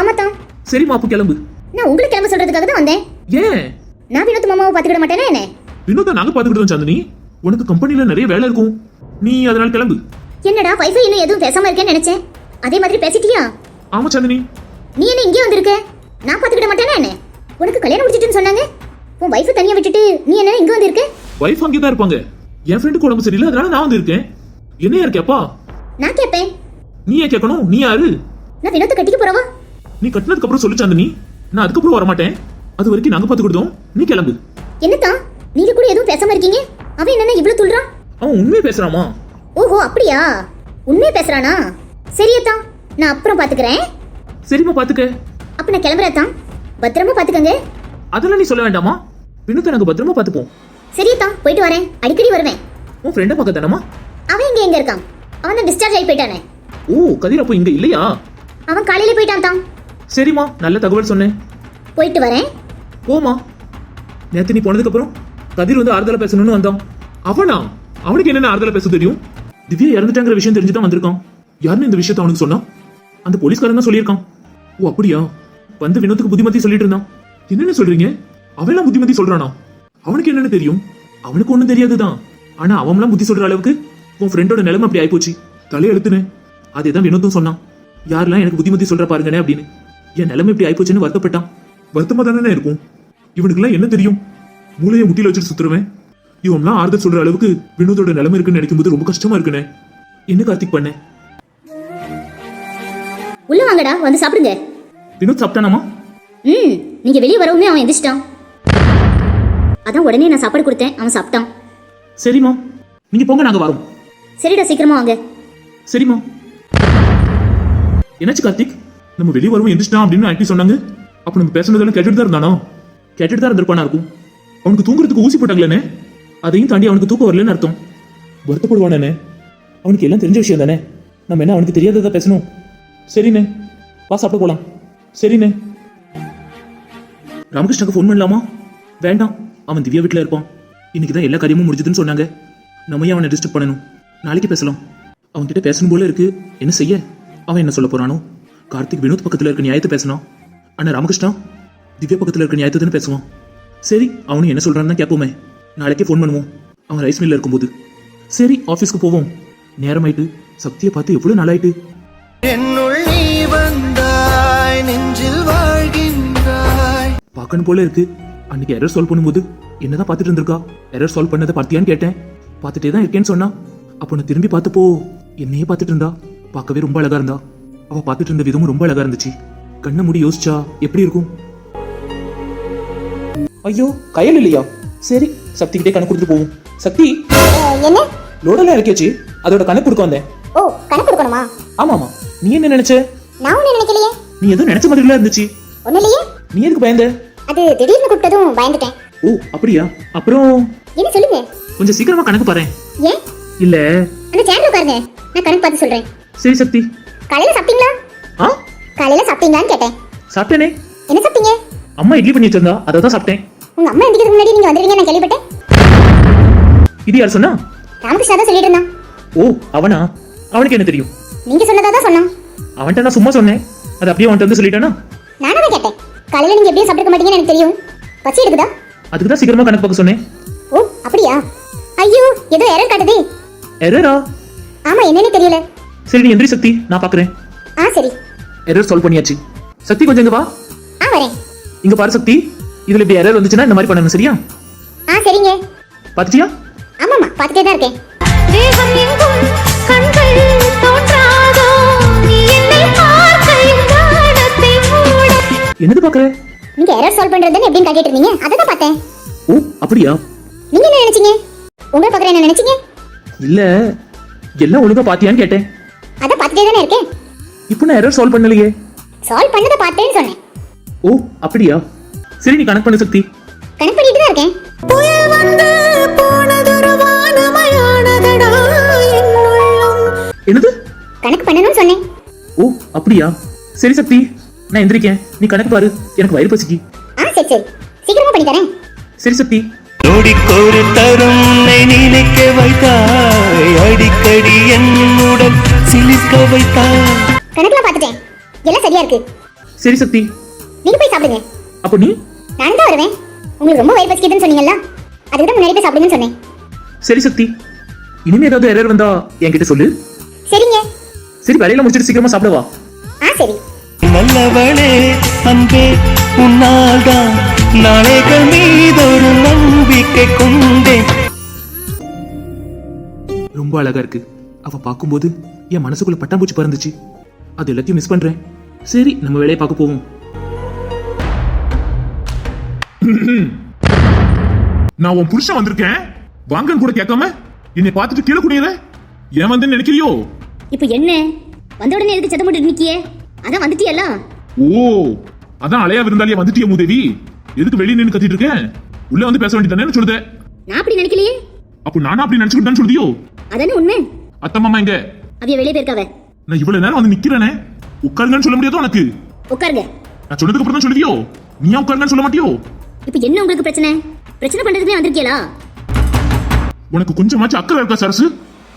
ஆமாத்தா. சரிம்மா அப்போ கிளம்பு. நான் உங்களுக்கு கிளம்ப சொல்றதுக்காக தான் வந்தேன். ஏன்? நான் வினோத் மாமாவை பாத்துக்கிட மாட்டேனா என்ன? வினோதா நாங்க பாத்துக்கிட்டோம் சாந்தினி. உனக்கு கம்பெனில நிறைய வேலை இருக்கும். நீ அதனால கிளம்பு. என்னடா வைஃபை இன்னும் எதுவும் பேசாம இருக்கேன்னு நினைச்சேன். அதே மாதிரி பேசிட்டியா? ஆமா சாந்தினி. நீ என்ன இங்கே வந்திருக்க? நான் பாத்துக்கிட மாட்டேனா என்ன? உனக்கு கல்யாணம் முடிச்சிட்டுன்னு சொன்னாங்க? உன் வைஃப் தனியா விட்டுட்டு நீ என்ன இங்க வந்திருக்க? வைஃப் அங்கே தான் இருப்பாங்க. என் ஃப்ரெண்டுக்கு உடம்பு சரியில்லை அதனால நான் வந்து இருக்கேன் என்ன இருக்கேப்பா நான் கேட்பேன் நீ ஏன் கேட்கணும்? நீ யாரு? நான் வினோத்தை கட்டிக்க போறவா? நீ கட்டினதுக்கு அப்புறம் சொல்லு சாந்தினி. நான் அதுக்கப்புறம் வரமாட்டேன். அது வரைக்கும் நாங்க பாத்துக்கிட்டோம் நீ கிளம்பு. என்னத்தா நீங்க கூட எதுவும் பேசாம இருக்கீங்க? அவன் என்னன்னா இவ்ளோ துள்றான் அவன் உண்மையை பேசுறாமா? ஓஹோ அப்படியா? உண்மையை பேசுறானா? சரியத்தா நான் அப்புறம் பாத்துக்கிறேன். சரிம்மா பாத்துக்க. அப்ப நான் கிளம்புறதான் பத்திரமா பாத்துக்கங்க. அதெல்லாம் நீ சொல்ல வேண்டாமா? வினோத்தை நாங்க பத்திரமா பாத்துப்போம். சரியத்தா போயிட்டு வரேன். அடிக்கடி வருவேன். உன் ஃப்ரெண்டை பார்க்க தானமா அவன் இங்க எங்க இருக்கான்? அவன் தான் டிஸ்சார்ஜ் ஆகி போயிட்டானே. ஓ கதிர் அப்போ இங்க இல்லையா? அவன் காலையில போயிட்டான் தான் சரிம்மா நல்ல தகவல் சொன்னேன். போயிட்டு வரேன். போமா நேத்து நீ போனதுக்கு அப்புறம் கதிர் வந்து ஆறுதலா பேசணும்னு வந்தான். அவனா? அவனுக்கு என்னென்ன ஆறுதலா பேச தெரியும்? திவ்யா இறந்துட்டாங்கிற விஷயம் தெரிஞ்சுதான் வந்திருக்கான். யாருன்னு இந்த விஷயத்த அவனுக்கு சொன்னான் அந்த போலீஸ்காரன் தான் சொல்லியிருக்கான். ஓ அப்படியா? வந்து வினோத்துக்கு புத்திமதி சொல்லிட்டு இருந்தான். என்னென்ன சொல்றீங்க? அவன்லாம் புத்திமதி சொல்றானா? அவனுக்கு என்னென்ன தெரியும்? அவனுக்கு ஒண்ணும் தெரியாதுதான். ஆனா அவன்லாம் புத்தி சொல்ற அளவுக்கு உன் ஃப்ரெண்டோட நிலைமை அப்படி ஆயிப்போச்சு. தலையெழுத்துனே. அதே தான் வினோத்தும் சொன்னான். யாரெல்லாம் எனக்கு புத்திமதி சொல்ற பாருங்கண்ணே அப்படின்னு. என் நிலைமை இப்படி ஆயிப்போச்சுன்னு வருத்தப்பட்டான். வருத்தமா தானே இருக்கும். இவனுக்குலாம் என்ன தெரியும்? மூளையை முட்டில வச்சுட்டு சுத்துறவன். இவன்லாம் ஆறுதல் சொல்ற அளவுக்கு வினோதோட நிலைமை இருக்குன்னு நினைக்கும் போது ரொம்ப கஷ்டமா இருக்குனே என்ன கார்த்திக் பண்ண? உள்ள வாங்கடா வந்து சாப்பிடுங்க. வினோத் சாப்பிட்டானாமா? ம் நீங்க வெளியே வரவுமே அவன் எந்திரிச்சிட்டான். அதான் உடனே நான் சாப்பாடு கொடுத்தேன். அவன் சாப்பிட்டான். சரிம்மா நீங்க போங்க நாங்க வரோம். சரிடா சீக்கிரமா வாங்க. சரிம்மா என்னாச்சு கார்த்திக்? நம்ம வெளியே வருவோம் எந்திரிச்சிட்டான் அப்படின்னு ஆக்டி சொன்னாங்க. அப்ப நம்ம பேசுனதெல்லாம் கேட்டுட்டு தான் இருந்தானோ? கேட்டுட்டு தான் இருந்திருப்பானா இருக்கும். அவனுக்கு தூங்குறதுக்கு ஊசி போட்டாங்களேனே? அதையும் தாண்டி அவனுக்கு தூக்கம் வரலன்னு அர்த்தம். வருத்தப்படுவானே அவனுக்கு எல்லாம் தெரிஞ்ச விஷயம் தானே? நம்ம என்ன அவனுக்கு தெரியாததா பேசணும்? சரிண்ணே. வா சாப்பிட போலாம். சரிண்ணே. ராமகிருஷ்ணாக்கு ஃபோன் பண்ணலாமா? வேண்டாம். அவன் திவ்யா வீட்டில் இருப்பான். இன்னைக்கு தான் எல்லா காரியமும் முடிஞ்சதுன்னு சொன்னாங்க. நம்ம ஏன் அவனை டிஸ்டர்ப் பண்ணணும்? நாளைக்கு பேசலாம். அவன்கிட்ட பேசணும் போல இருக்கு. என்ன செய்ய? அவன் என்ன சொல்ல போறானோ? கார்த்திக் வினோத் பக்கத்துல இருக்க நியாயத்தை பேசணும் அண்ணா ராமகிருஷ்ணா திவ்யா பக்கத்தில் இருக்க நியாயத்தை தானே பேசுவான். சரி அவனு என்ன சொல்றான்னு தான் கேட்போமே. நாளைக்கே ஃபோன் பண்ணுவோம். அவன் ரைஸ் மில்ல இருக்கும்போது. சரி ஆஃபீஸ்க்கு போவோம். நேரமாயிட்டு சக்தியை பார்த்து எவ்வளோ நாளாயிட்டு? என்னுள் நீ வந்தாய் நெஞ்சில் வாழ்கின்றாய். பார்க்கணும் போல இருக்கு. அன்னைக்கு எரர் சால்வ் பண்ணும்போது என்னதான் பார்த்துட்டு இருந்திருக்கா? எரர் சால்வ் பண்ணதை பார்த்தியான்னு கேட்டேன். பார்த்துட்டே தான் இருக்கேன்னு சொன்னா. அப்போ நான் திரும்பி பார்த்தப்போ என்னையே பார்த்துட்டு இருந்தா. பார்க்கவே ரொம்ப அழகா இருந்தா. அவ பார்த்துட்டு இருந்த விதமும் ரொம்ப அழகா இருந்துச்சு. கண்ணை மூடி யோசிச்சா எப்படி இருக்கும்? ஐயோ கையில் இல்லையா? சரி சக்தி கிட்டே கணக்கு கொடுத்துட்டு போவோம். சக்தி! என்ன? லோடெல்லாம் இறக்கியாச்சு. அதோட கணக்கு கொடுக்க வந்தேன். ஓ கணக்கு கொடுக்கணுமா? ஆமாமா நீ என்ன நினைச்ச? நான் ஒண்ணு நினைக்கலையே. நீ எதுவும் நினைச்ச மாதிரிலாம் இருந்துச்சு. ஒண்ணு இல்லையே? நீ எதுக்கு பயந்த? அது திடீர்னு கூப்பிட்டதும் பயந்துட்டேன். ஓ அப்படியா? அப்புறம்? என்ன சொல்லுங்க? கொஞ்சம் சீக்கிரமா கணக்கு பாரு ஏன்? இல்ல. அந்த சேர்ல உட்காருங்க. நான் கணக்கு பார்த்து சொல்றேன். சரி சக்தி. காலையில சாப்பிட்டீங்களா? ஆ? காலையில சாப்பிட்டீங்களான்னு கேட்டேன். சாப்பிட்டேனே. என்ன சாப்பிட்டீங்க? அம்மா இட்லி பண்ணி வச்சிருந்தா அதை தான் சாப்பிட்டேன். உங்க அம்மா எந்திக்கிறதுக்கு முன்னாடி நீங்க வந்துருவீங்க நான் கேள்விப்பட்டேன். இது யார் சொன்னா? ராமகிருஷ்ணா தான் சொல்லிட்டு இருந்தான். ஓ அவனா? அவனுக்கு என்ன தெரியும்? நீங்க சொன்னதா தான் சொன்னான். அவன்கிட்ட நான் சும்மா சொன்னேன். அது அப்படியே அவன்கிட்ட வந்து சொல்லிட்டானா? நானும் கேட்டேன். காலையில நீங்க எப்படியும் சாப்பிட்டுக்க மாட்டீங்கன்னு எனக்கு தெரியும். பசி எடுக்குதா? அதுக்கு தான் சீக்கிரமா கணக்கு பார்க்க சொன்னேன். ஓ அப்படியா? ஐயோ ஏதோ எரர் காட்டுதே. எரரா ஆமா என்னன்னு தெரியல. சரி நீ எந்திரி சக்தி நான் பாக்குறேன் ஆ சரி. எரர் சால்வ் பண்ணியாச்சு. சக்தி கொஞ்சம் இங்க வா. ஆ வரேன். இங்க பாரு சக்தி. இதுல இப்படி எரர் வந்துச்சுன்னா இந்த மாதிரி பண்ணணும் சரியா? ஆ சரிங்க. பாத்துட்டியா ஆமாமா பார்த்துட்டே தான் இருக்கேன். என்னது பாக்குற? நீங்க எரர் சால்வ் பண்றதுன்னு எப்படின்னு காட்டிட்டு இருந்தீங்க? அதை தான் பார்த்தேன். ஓ அப்படியா? நீங்க என்ன நினைச்சீங்க? உங்களை பார்க்குற என்ன நினைச்சீங்க? இல்ல எல்லாம் ஒழுங்கா பாத்தியான்னு கேட்டேன். அதை பார்த்துட்டே தானே இருக்கேன். இப்போ நான் எரர் சால்வ் பண்ணலையே. சால்வ் பண்ணதை பார்த்தேன்னு சொன்னேன். ஓ அப்படியா? சரி நீ கணக்கு பண்ணு சக்தி. கணக்கு பண்ணிட்டு தான் இருக்கேன். புயல் வந்து போனதொரு வானமயானதடா என்னது? கணக்கு பண்ணணும்னு சொன்னேன். ஓ அப்படியா? சரி சக்தி. நான் எந்திரிக்கேன். நீ கணக்கு பாரு. எனக்கு வயிறு பசிக்கு. ஆ சரி சரி. சீக்கிரமா பண்ணி தரேன். சரி சக்தி நொடிக்கொரு தரும் நினைக்க வைத்தாய். அடிக்கடி என்னுடன் சிலிர்க்க வைத்தாய். கணக்குல பார்த்துட்டேன். எல்லாம் சரியா இருக்கு. சரி சக்தி நீங்க போய் சாப்பிடுங்க. அப்போ நீ? நான் தான் வருவேன். உங்களுக்கு ரொம்ப வயிறு பசிக்குதுன்னு சொன்னீங்கல்ல? அதுக்கு தான் முன்னாடி போய் சாப்பிடுங்கன்னு சொன்னேன். சரி சக்தி இனிமே ஏதாவது எரர் வந்தா என்கிட்ட சொல்லு. சரிங்க. சரி வேலையில முடிச்சிட்டு சீக்கிரமா சாப்பிடவா? ஆ சரி. நல்லவளே அன்பே உன்னால்தான் நாளைகள் மீதொரு நம்பிக்கை கொண்டேன். ரொம்ப அழகா இருக்கு. அவ பார்க்கும்போது என் மனசுக்குள்ள பட்டாம்பூச்சி பறந்துச்சு. அது எல்லாத்தையும் மிஸ் பண்றேன். சரி நம்ம வேலையை பார்க்க போவோம். நான் உன் புருஷன் வந்திருக்கேன். வாங்கன்னு கூட கேட்காம என்னை பார்த்துட்டு கீழே குடியல ஏன் வந்தேன்னு நினைக்கிறியோ? இப்போ என்ன? வந்த உடனே எதுக்கு சத்தம் போட்டு நிக்கியே? அதான் வந்துட்டியல்ல? ஓ அதான் அலையா விருந்தாளியா வந்துட்டிய மூதேவி. எதுக்கு வெளியே நின்னு கத்திட்டு இருக்கேன் உள்ள வந்து பேச வேண்டியதானே சொல்லுத. நான் அப்படி நினைக்கலையே. அப்போ நானா அப்படி நினைச்சுக்கிட்டான்னு சொல்லுதியோ? அதானே உண்மை. அத்தம்மாமா எங்க அவிய வெளியே போயிருக்காவ. நான் இவ்வளவு நேரம் வந்து நிக்கிறேனே. உட்காருங்கன்னு சொல்ல முடியாதோ உனக்கு? உட்காருங்க. நான் சொன்னதுக்கு அப்புறம் தான் சொல்லுவியோ நீ உட்காருங்கன்னு சொல்ல மாட்டியோ? இப்போ என்ன உங்களுக்கு பிரச்சனை? பிரச்சனை பண்றதுக்குனே வந்திருக்கீங்களா உனக்கு கொஞ்சமாச்சும் அக்கறை இருக்கா சரசு?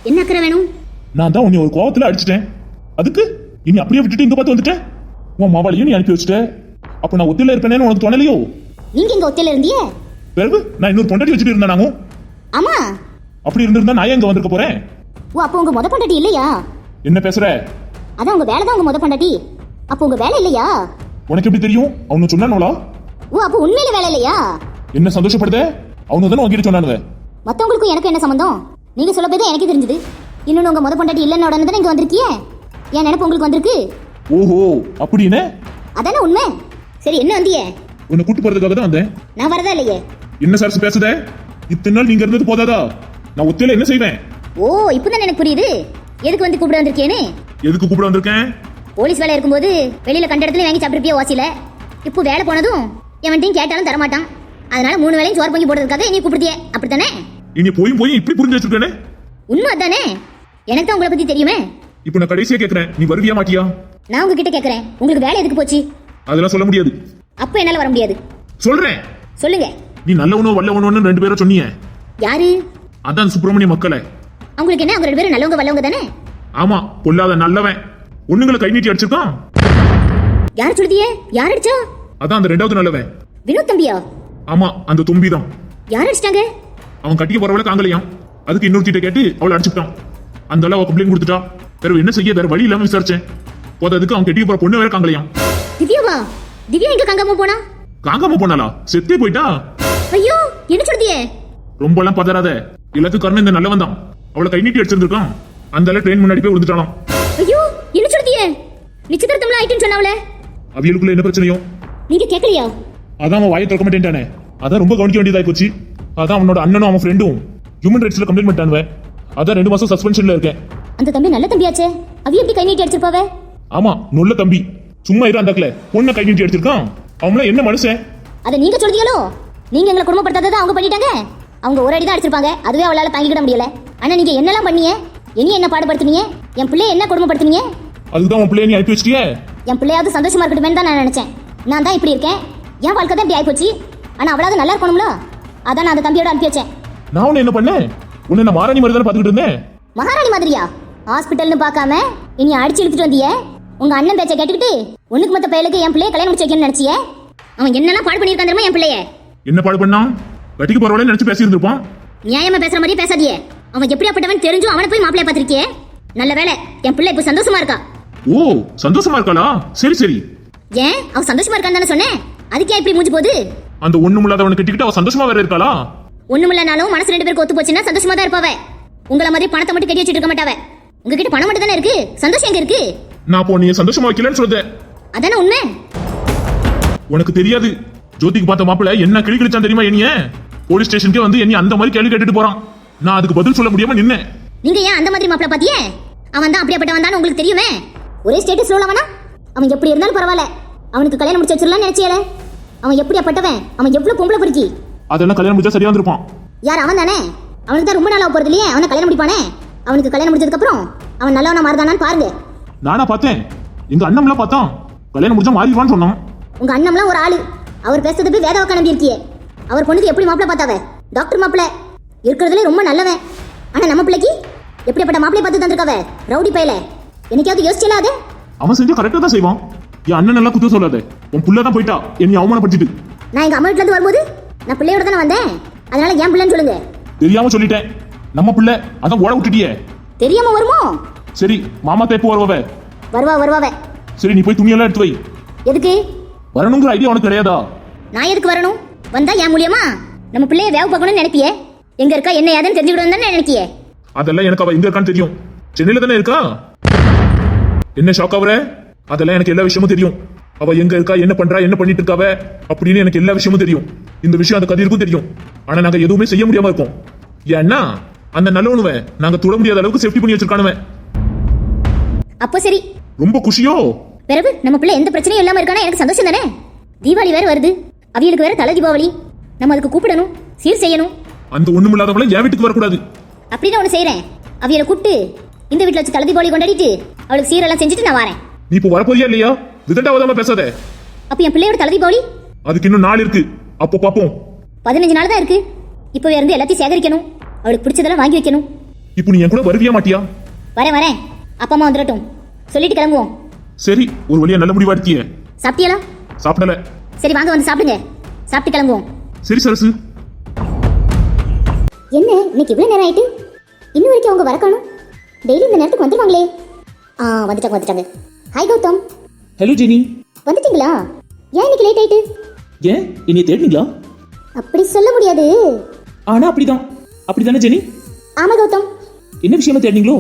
என்ன அக்கறை வேணும்? நான் தான் உன்னை ஒரு கோவத்துல அடிச்சிட்டேன். அதுக்கு? இனி அப்படியே விட்டுட்டு இங்க பார்த்து வந்துட்டேன் உன் மாவாளையும் நீ அனுப்பி வச்சுட்ட. அப்ப நான் ஒத்தில இருப்பேனேன்னு உனக்கு தோணலையோ? நீங்க இங்க ஒத்தையில இருந்தியே பிறகு நான் இன்னொரு பொண்டாட்டி வச்சுட்டு இருந்தேன் நாங்க ஆமா. அப்படி இருந்திருந்தா நான் இங்க வந்திருக்க போறேன்? ஓ அப்போ உங்க முத பொண்டாட்டி இல்லையா? என்ன பேசுற? அதான் உங்க வேலை தான் உங்க முத பொண்டாட்டி. அப்போ உங்க வேலை இல்லையா? உனக்கு எப்படி தெரியும்? அவனு சொன்னானோலா? ஓ அப்போ உண்மையில வேலை இல்லையா? என்ன சந்தோஷப்படுத? அவனு தானே உங்ககிட்ட சொன்னானுவ? மத்தவங்களுக்கும் எனக்கு என்ன சம்மந்தம் நீங்க சொல்ல போய் தான் எனக்கு தெரிஞ்சது. இன்னொன்னு உங்க முத பொண்டாட்டி இல்லைன்னு உடனே தான் இங்க வந்திருக்கியே? என் நினைப்பு உங்களுக்கு வந்திருக்கு? ஓஹோ அப்படின்னு? அதானே உண்மை? சரி என்ன வந்தியே? உன்னை கூட்டு போறதுக்காக தான் வந்தேன். நான் வரதா இல்லையே? என்ன சரசு பேசுத? இத்தனை நாள் நீங்க இருந்தது போதாதா? நான் ஒத்தையில என்ன செய்வேன்? ஓ இப்பதான் எனக்கு புரியுது. எதுக்கு வந்து கூப்பிட வந்திருக்கேன்னு? எதுக்கு கூப்பிட வந்திருக்கேன்? போலீஸ் வேலை இருக்கும்போது வெளியில கண்ட இடத்துல வாங்கி சாப்பிட்டுருப்பிய வாசியில இப்போ வேலை போனதும் எவன்ட்டையும் கேட்டாலும் தரமாட்டான். அதனால மூணு வேளையும் சோறு பொங்கி போடுறதுக்காக என்னை கூப்பிடுத்தியே அப்படித்தானே? இனி போய் போய் இப்படி புரிஞ்சு வச்சிருக்கேனே? உண்மை அதானே? எனக்கு தான் உங்களை பத்தி தெரியுமே. இப்போ நான் கடைசியா கேக்குறேன். நீ வருவியா மாட்டியா? நான் உங்ககிட்ட கேட்கறேன் உங்களுக்கு வேலை எதுக்கு போச்சு? அதெல்லாம் சொல்ல முடியாது. அப்போ என்னால வர முடியாது. சொல்றேன். சொல்லுங்க. நீ நல்லவனோ வல்லவனோன்னு ரெண்டு பேரும் சொன்னீங்க யாரு? அதான் சுப்பிரமணிய மக்களை. அவங்களுக்கு என்ன? அவங்க ரெண்டு பேரும் நல்லவங்க வல்லவங்க தானே? ஆமா பொல்லாத நல்லவன். ஒண்ணுங்களை கை நீட்டி அடிச்சிருக்கான். யார் சொல்லுதியே? யார் அடிச்சா? அதான் அந்த ரெண்டாவது நல்லவன். வினோத் தம்பியா? ஆமா அந்த தும்பி தான் யார் அடிச்சிட்டாங்க? அவன் கட்டிக்க போறவள காங்கலையாம். அதுக்கு இன்னொருத்திட்ட கேட்டு அவளை அடிச்சுட்டான் அந்த அளவு கம்ப்ளைண்ட் கொடுத்துட்டா. வேற என்ன செய்ய? வேற வழி இல்லாம விசாரிச்சேன். போததுக்கு அவன் கட்டிக்க போற பொண்ணு வேற காங்கலையாம். திவ்யாவா? திவ்யா எங்க காங்காம போனா? காங்காம போனாளா? செத்தே போயிட்டா? ஐயோ என்ன சொல்லுதியே? ரொம்ப எல்லாம் பதறாத. எல்லாத்துக்கும் காரணம் இந்த நல்லவன் தான் அவளை கை நீட்டி அடிச்சிருந்திருக்கான். அந்த அளவு ட்ரெயின் முன்னாடி போய் விழுந்துட்டானாம் ஐயோ என்ன சொல்லுதியே? நிச்சயதார்த்தம்லாம் ஆயிட்டுன்னு சொன்னாவல அவியலுக்குள்ள என்ன பிரச்சனையோ? நீங்க கேட்கலையா அதான் அவன் வாயை திறக்க மாட்டேன்டானே அதான் ரொம்ப கவனிக்க வேண்டியதாய் போச்சு. அதான் அவனோட அண்ணனும் அவன் ஃப்ரெண்டும் ஹியூமன் ரைட்ஸ்ல கம்ப்ளைண்ட் பண்ணிட்டானுவ. அதான் ரெண்டு மாசம் சஸ்பென்ஷன்ல இருக்கேன். அந்த தம்பி நல்ல தம்பியாச்சே. அவி எப்படி கை நீட்டி அடிச்சிருப்பாவ? ஆமா நொல்ல தம்பி. சும்மா இரு அந்தாக்கல பொண்ணை கை நீட்டி அடிச்சிருக்கான். அவங்கள என்ன மனுஷன்? அதை நீங்க சொல்றீங்களோ? நீங்க எங்களை குடும்பப்படுத்தாததை அவங்க பண்ணிட்டாங்க. அவங்க ஒரு அடி தான் அடிச்சிருப்பாங்க. அதுவே அவளால தாங்கிக்கிட முடியல. ஆனா நீங்க என்னெல்லாம் பண்ணீங்க? இனி என்ன பாடுபடுத்துனீங்க? என் பிள்ளைய என்ன குடும்பப்படுத்துனீங்க? அதுதான் உன் பிள்ளைய நீ அனுப்பி வச்சிட்டியே? என் பிள்ளையாவது சந்தோஷமா இருக்கட்டுமே தான் நான் நினைச்சேன். நான் தான் இப்படி இருக்கேன். என் வாழ்க்கை தான் இப்படி ஆயிப்போச்சு. ஆனா அவளாவது நல்லா இருக்கணும்ல? அதான் நான் அந்த தம்பியோட அனுப்பி வச்சேன். நான் உன்னை என்ன பண்ணேன்? உன்னை நான் மாராணி மாதிரி தானே பார்த்துக்கிட்டு இருந்தேன்? மகாராணி மாதிரியா? ஹாஸ்பிட்டல்னு பார்க்காம இனி அடிச்சு இழுத்துட்டு வந்தியே? உங்க அண்ணன் பேச்சை கேட்டுக்கிட்டு ஒண்ணுக்கு மத்த பையலுக்கு என் பிள்ளைய கல்யாணம் முடிச்சு வைக்கணும்னு நினைச்சியே? அவன் என்னெல்லாம் பாடு பண்ணியிருக்கான் தெரியுமா என் பிள்ளைய? என்ன பாடு பண்ணான் கட்டிக்க போறவளே நினைச்சு பேசி இருந்திருப்பான் நியாயமா பேசுற மாதிரி பேசாதியே அவன் எப்படியாப்பட்டவன் தெரிஞ்சும் அவனை போய் மாப்பிளைய பார்த்திருக்கியே? நல்ல வேலை என் பிள்ளை இப்ப சந்தோஷமா இருக்கா? ஓ சந்தோஷமா இருக்காளா? சரி சரி. ஏன்? அவ சந்தோஷமா இருக்கான்னு தானே சொன்னேன். அதுக்கே இப்படி மூஞ்சி போகுது? அந்த ஒண்ணும் இல்லாதவனை கட்டிக்கிட்டு அவ சந்தோஷமா வேற இருக்காளா? ஒண்ணுமில்லனாலும் மனசு ரெண்டு பேருக்கு ஒத்து போச்சுன்னா சந்தோஷமா தான் இருப்பாவ. உங்கள மாதிரி பணத்தை மட்டும் கட்டி வச்சுட்டு இருக்க மாட்டாவ. உங்ககிட்ட பணம் மட்டும் தானே இருக்கு? சந்தோஷம் எங்க இருக்கு? நான் அப்போ நீ சந்தோஷமா வைக்கலன்னு சொல்றேன் அதானே உண்மை? உனக்கு தெரியாது. ஜோதிக்கு பார்த்த மாப்பிள்ள என்ன கிளி கிழிச்சான் தெரியுமா என்னைய? போலீஸ் ஸ்டேஷனுக்கே வந்து என்னை அந்த மாதிரி கேள்வி கேட்டுட்டு போறான். நான் அதுக்கு பதில் சொல்ல முடியாம நின்னேன். நீங்க ஏன் அந்த மாதிரி மாப்பிள பாத்தியே? அவன் தான் அப்படியாப்பட்டவன் தான் உங்களுக்கு தெரியுமே? ஒரே ஸ்டேட்டஸ் உள்ளவனா? அவன் எப்படி இருந்தாலும் பரவாயில்ல. அவனுக்கு கல்யாணம் முடிச்சு வச்சிடலாம் நினைச்சியல? அவன் எப்படியாப்பட்டவன் அவன் எவ்வளவு பொம்பளை பொறுக்கி? அதெல்லாம் கல்யாணம் முடிச்சா சரியா வந்திருப்பான். யார் அவன் தானே? அவனுக்கு தான் ரொம்ப நாளா போறது இல்லையே? அவனை கல்யாணம் முடிப்பானே? அவனுக்கு கல்யாணம் முடிச்சதுக்கு அப்புறம் அவன் நல்லவனா மாறுதானான்னு பாருங்க. நானா பார்த்தேன். எங்க அண்ணம்லாம் பார்த்தான். கல்யாணம் முடிச்சா மாறிடுவான்னு சொன்னான். உங்க அண்ணம்லாம் ஒரு ஆளு. அவர் பேசுறது போய் வேதவாக்க நம்பி இருக்கியே அவர் பொண்ணுக்கு எப்படி மாப்பிளை பார்த்தாவ? டாக்டர் மாப்பிளை இருக்கிறதுல ரொம்ப நல்லவன். ஆனா நம்ம பிள்ளைக்கு எப்படிப்பட்ட மாப்பிளை பார்த்து தந்திருக்காவ? ரவுடி பையல. என்னைக்காவது யோசிச்சல அது? அவன் செஞ்சு கரெக்டா தான் செய்வான். என் அண்ணன் எல்லாம் குத்தம் சொல்லாத. உன் புள்ள தான் போயிட்டா. என்னை அவமானப்படுத்திட்டு. நான் எங்க அம்மா வீட்டுல இருந்து வரும்போது நான் பிள்ளையோட தானே வந்தேன். அதனால என் பிள்ளைன்னு சொல்லுங்க. தெரியாம சொல்லிட்டேன். நம்ம பிள்ளை அதான் ஓட விட்டுட்டியே. தெரியாம வருமோ? சரி மாமா தேப்பு வருவவ வருவா வருவாவ சரி நீ போய் துணியெல்லாம் எடுத்து வை. எதுக்கு? வரணுங்கிற ஐடியா உனக்கு கிடையாதா? நான் எதுக்கு வரணும்? வந்தா ஏன் மூலியமா? நம்ம பிள்ளைய வேவு பார்க்கணும்னு நினைப்பியே. எங்க இருக்கா என்ன ஏதுன்னு தெரிஞ்சுக்கிட்டு தானே நினைக்கியே. அதெல்லாம் எனக்கு அவ எங்க இருக்கான்னு தெரியும். சென்னையில தானே இருக்கா? என்ன ஷாக் ஆகுற அதெல்லாம் எனக்கு எல்லா விஷயமும் தெரியும். அவ எங்க இருக்கா என்ன பண்றா என்ன பண்ணிட்டு இருக்காவ அப்படின்னு எனக்கு எல்லா விஷயமும் தெரியும். இந்த விஷயம் அந்த கதிருக்கும் தெரியும். ஆனா நாங்க எதுவுமே செய்ய முடியாம இருக்கோம். ஏன்னா அந்த நல்லவனுவன். நாங்க தொட முடியாத அளவுக்கு சேஃப்டி பண்ணி வச்சிருக்கானுவன். அப்போ சரி. ரொம்ப குஷியோ? பிறகு நம்ம பிள்ளை எந்த பிரச்சனையும் இல்லாம இருக்கானா? எனக்கு சந்தோஷம் தானே? தீபாவளி வேற வருது. அவியலுக்கு வேற தலை தீபாவளி. நம்ம அதுக்கு கூப்பிடணும் சீர் செய்யணும். அந்த ஒண்ணும் இல்லாதவள என் வீட்டுக்கு வரக்கூடாது. அப்படின்னு ஒன்று செய்றேன். அவியலை கூப்பிட்டு இந்த வீட்டில் வச்சு தலை தீபாவளி கொண்டாடிட்டு அவளுக்கு சீரெல்லாம் செஞ்சுட்டு நான் வரேன். நீ இப்போ வரப்போறியா இல்லையா? விதண்டாவதாம பேசாத. அப்போ என் பிள்ளையோட தலை தீபாவளி? அதுக்கு இன்னும் நாள் இருக்கு. அப்போ பாப்போம். பதினஞ்சு நாள் தான் இருக்கு. இப்போவே இருந்து எல்லாத்தையும் சேகரிக்கணும். அவளுக்கு பிடிச்சதெல்லாம் வாங்கி வைக்கணும். இப்போ நீ என் கூட வருவியா மாட்டியா? வரேன் வரேன். அப்பா அம்மா வந்துடட்டும். சொல்லிட்டு கிளம்புவோம். சரி ஒரு வழியா நல்ல முடிவா எடுத்தியே. சாப்பிட்டியலா? சாப்பிடல. சரி வாங்க வந்து சாப்பிடுங்க. சாப்பிட்டு கிளம்புவோம். சரி சரசு. என்ன இன்னைக்கு இவ்வளோ நேரம் ஆயிட்டு? இன்னும் வரைக்கும் அவங்க வர காணும்? டெய்லி இந்த நேரத்துக்கு வந்துருவாங்களே. ஆ வந்துட்டாங்க வந்துட்டாங்க. ஹாய் கௌதம். ஹலோ ஜெனி வந்துட்டீங்களா? ஏன் இன்னைக்கு லேட் ஆயிட்டு? ஏன்? என்னைய தேடினீங்களா? அப்படி சொல்ல முடியாது. ஆனா அப்படிதான். அப்படிதானே ஜெனி? ஆமா கௌதம். என்ன விஷயமா தேடினீங்களோ?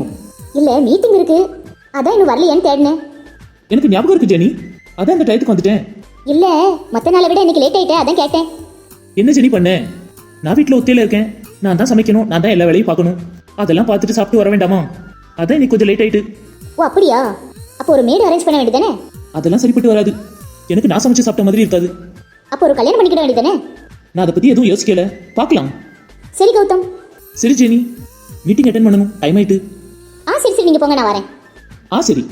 இல்ல மீட்டிங் இருக்கு. அதான் இன்னும் வரலையான்னு தேடினேன். எனக்கு ஞாபகம் இருக்கு ஜெனி. அதான் அந்த டயத்துக்கு வந்துட்டேன். இல்ல மத்த நாளை விட இன்னைக்கு லேட் ஆயிட்டேன் அதான் கேட்டேன். என்ன ஜெனி பண்ண? நான் வீட்டில் ஒத்தையில இருக்கேன். நான் தான் சமைக்கணும் நான் தான் எல்லா வேலையும் பார்க்கணும். அதெல்லாம் பார்த்துட்டு சாப்பிட்டு வர வேண்டாமா? அதான் இன்னைக்கு கொஞ்சம் லேட் ஆயிட்டு. ஓ அப்படியா? அப்போ ஒரு மேடு அரேஞ்ச் பண்ண வேண்டியதானே அதெல்லாம் சரிப்பட்டு வராது. எனக்கு நான் சமைச்சு சாப்பிட்ட மாதிரி இருக்காது. அப்போ ஒரு கல்யாணம் பண்ணிக்கிட வேண்டியதானே நான் அதை பத்தி எதுவும் யோசிக்கல. பார்க்கலாம். சரி கௌதம். சரி ஜெனி. மீட்டிங் அட்டன் பண்ணணும். டைம் ஆயிட்டு. ஆ சரி சரி நீங்க போங்க நான் வரேன். ஆ சரி.